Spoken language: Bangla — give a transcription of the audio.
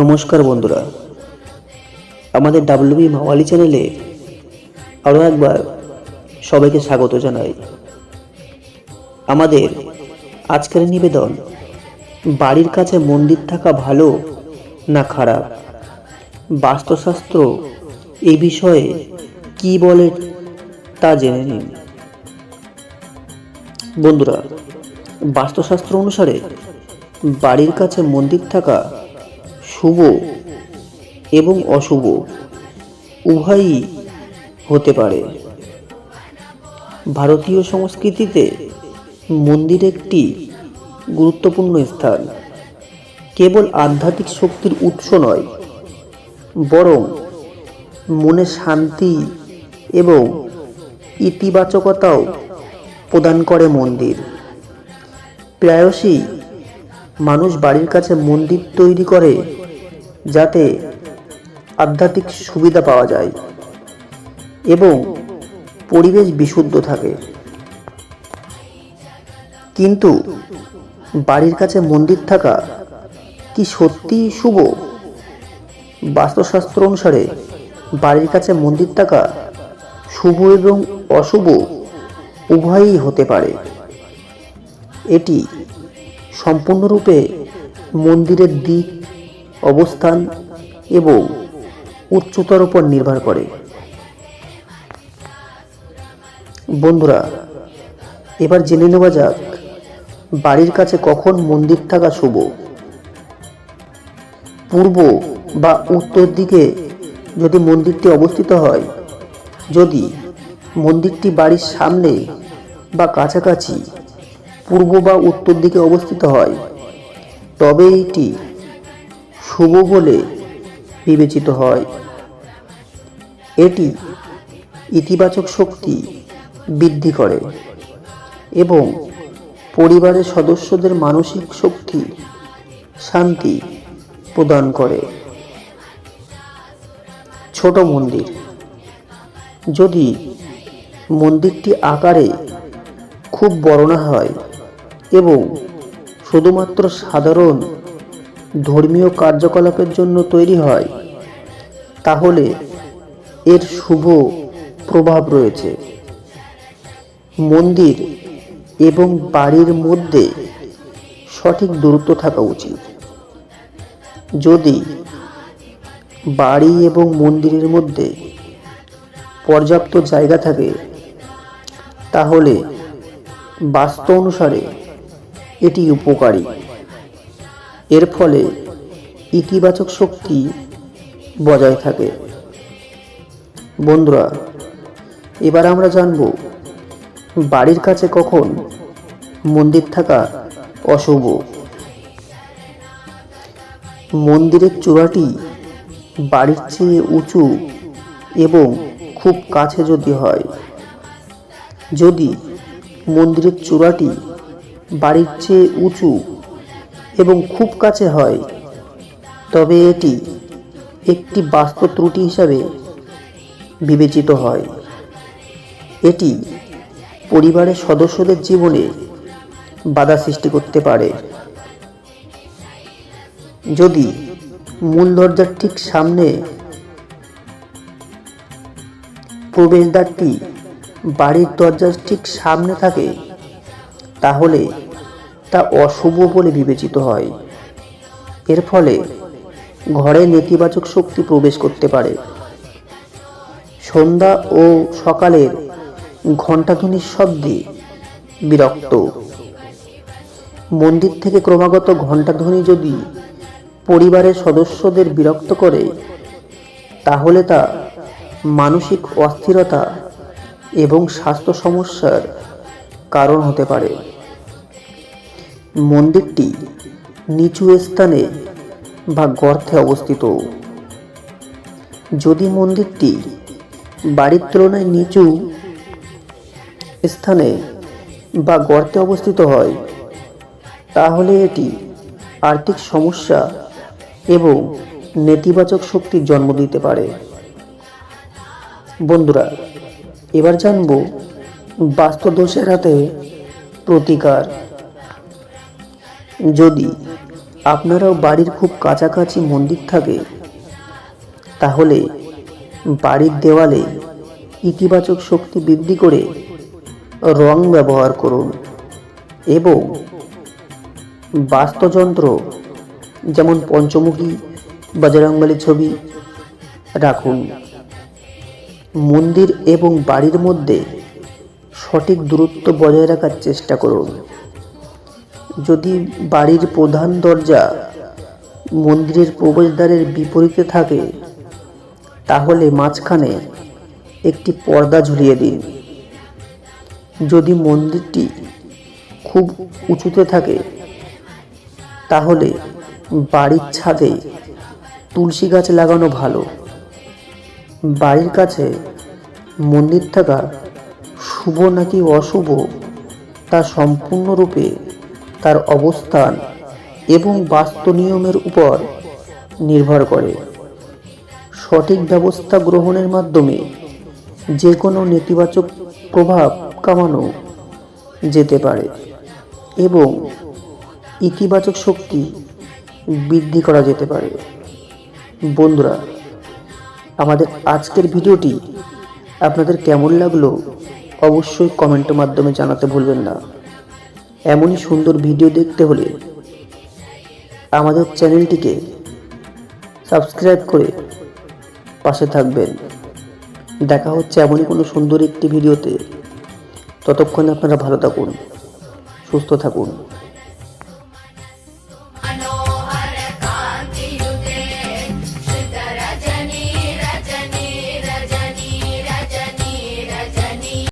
নমস্কার বন্ধুরা। আমাদের ডাব্লিউবি মাওয়ালি চ্যানেলে আরও একবার সবাইকে স্বাগত জানাই। আমাদের আজকের নিবেদন, বাড়ির কাছে মন্দির থাকা ভালো না খারাপ? বাস্তুশাস্ত্র এই বিষয়ে কি বলে তা জেনে নিন। বন্ধুরা, বাস্তুশাস্ত্র অনুসারে বাড়ির কাছে মন্দির থাকা শুভ এবং অশুভ উভয়ই হতে পারে। ভারতীয় সংস্কৃতিতে মন্দির একটি গুরুত্বপূর্ণ স্থান। কেবল আধ্যাত্মিক শক্তির উৎস নয় বরং মনে শান্তি এবং ইতিবাচকতাও প্রদান করে মন্দির। প্রায়শই মানুষ বাড়ির কাছে মন্দির তৈরি করে যাতে আধ্যাত্মিক সুবিধা পাওয়া যায় এবং পরিবেশ বিশুদ্ধ থাকে। কিন্তু বাড়ির কাছে মন্দির থাকা কি সত্যিই শুভ? বাস্তুশাস্ত্র অনুসারে বাড়ির কাছে মন্দির থাকা শুভ এবং অশুভ উভয়ই হতে পারে। এটি সম্পূর্ণরূপে মন্দিরের দিক, অবস্থান এবং উচ্চতার উপর নির্ভর করে। বন্ধুরা, এবার জেনে নেওয়া যাক বাড়ির কাছে কখন মন্দির থাকা শুভ। পূর্ব বা উত্তর দিকে যদি মন্দিরটি অবস্থিত হয়, যদি মন্দিরটি বাড়ির সামনে বা কাছাকাছি পূর্ব বা উত্তর দিকে অবস্থিত হয়, তবে এটি শুভ বলে বিবেচিত হয়। এটি ইতিবাচক শক্তি বৃদ্ধি করে এবং পরিবারের সদস্যদের মানসিক শক্তি, শান্তি প্রদান করে। ছোট মন্দির। যদি মন্দিরটি আকারে খুব বড় না হয় এবং শুধুমাত্র সাধারণ ধর্মীয় কার্যকলাপের জন্য তৈরি হয়, তাহলে এর শুভ প্রভাব রয়েছে। মন্দির এবং বাড়ির মধ্যে সঠিক দূরত্ব থাকা উচিত। যদি বাড়ি এবং মন্দিরের মধ্যে পর্যাপ্ত জায়গা থাকে, তাহলে বাস্তু অনুসারে এটি উপকারী। এর ফলে ইতিবাচক শক্তি বজায় থাকে। বন্ধুরা, এবার আমরা জানব বাড়ির কাছে কখন মন্দির থাকা অশুভ। মন্দিরের চূড়াটি বাড়ির চেয়ে উঁচু এবং খুব কাছে যদি হয়। যদি মন্দিরের চূড়াটি বাড়ির চেয়ে উঁচু এবং খুব কাছে হয়, তবে এটি একটি বাস্তু ত্রুটি হিসাবে বিবেচিত হয়। এটি পরিবারের সদস্যদের জীবনে বাধা সৃষ্টি করতে পারে। যদি মূল দরজার ঠিক সামনে প্রবেশদ্বারটি বাড়ির দরজার ঠিক সামনে থাকে, তাহলে তা অশুভ বলে বিবেচিত হয়। এর ফলে ঘরে নেতিবাচক শক্তি প্রবেশ করতে পারে। সন্ধ্যা ও সকালের ঘণ্টাধ্বনির শব্দে বিরক্ত। মন্দির থেকে ক্রমাগত ঘণ্টাধ্বনি যদি পরিবারের সদস্যদের বিরক্ত করে, তাহলে তা মানসিক অস্থিরতা এবং স্বাস্থ্য সমস্যার কারণ হতে পারে। মন্দিরটি নিচু স্থানে বা গর্তে অবস্থিত। যদি মন্দিরটি বাড়ির তুলনায় নিচু স্থানে বা গর্তে অবস্থিত হয়, তাহলে এটি আর্থিক সমস্যা এবং নেতিবাচক শক্তির জন্ম দিতে পারে। বন্ধুরা, এবার জানব বাস্তুদোষের হাতে প্রতিকার। যদি আপনারাও বাড়ির খুব কাছাকাছি মন্দির থাকে, তাহলে বাড়ির দেওয়ালে ইতিবাচক শক্তি বৃদ্ধি করে রং ব্যবহার করুন এবং বাস্তুযন্ত্র যেমন পঞ্চমুখী বজরংবলী ছবি, রাখুন। মন্দির এবং বাড়ির মধ্যে সঠিক দূরত্ব বজায় রাখার চেষ্টা করুন। যদি বাড়ির প্রধান দরজা মন্দিরের প্রবেশদ্বারের বিপরীতে থাকে, তাহলে মাঝখানে একটি পর্দা ঝুলিয়ে দিন। যদি মন্দিরটি খুব উঁচুতে থাকে, তাহলে বাড়ির ছাদে তুলসী গাছ লাগানো ভালো। বাড়ির কাছে মন্দির থাকা শুভ নাকি অশুভ, তা সম্পূর্ণরূপে তার অবস্থান এবং বাস্তু নিয়মের উপর নির্ভর করে। সঠিক ব্যবস্থা গ্রহণের মাধ্যমে যে কোনো নেতিবাচক প্রভাব কামানো যেতে পারে এবং ইতিবাচক শক্তি বৃদ্ধি করা যেতে পারে। বন্ধুরা, আমাদের আজকের ভিডিওটি আপনাদের কেমন লাগল অবশ্যই কমেন্টের মাধ্যমে জানাতে ভুলবেন না। এমনই সুন্দর ভিডিও দেখতে হলে আমাদের চ্যানেলটিকে সাবস্ক্রাইব করে পাশে থাকবেন। দেখা হচ্ছে এমনই কোনো সুন্দর একটি ভিডিওতে। ততক্ষণে আপনারা ভালো থাকুন, সুস্থ থাকুন।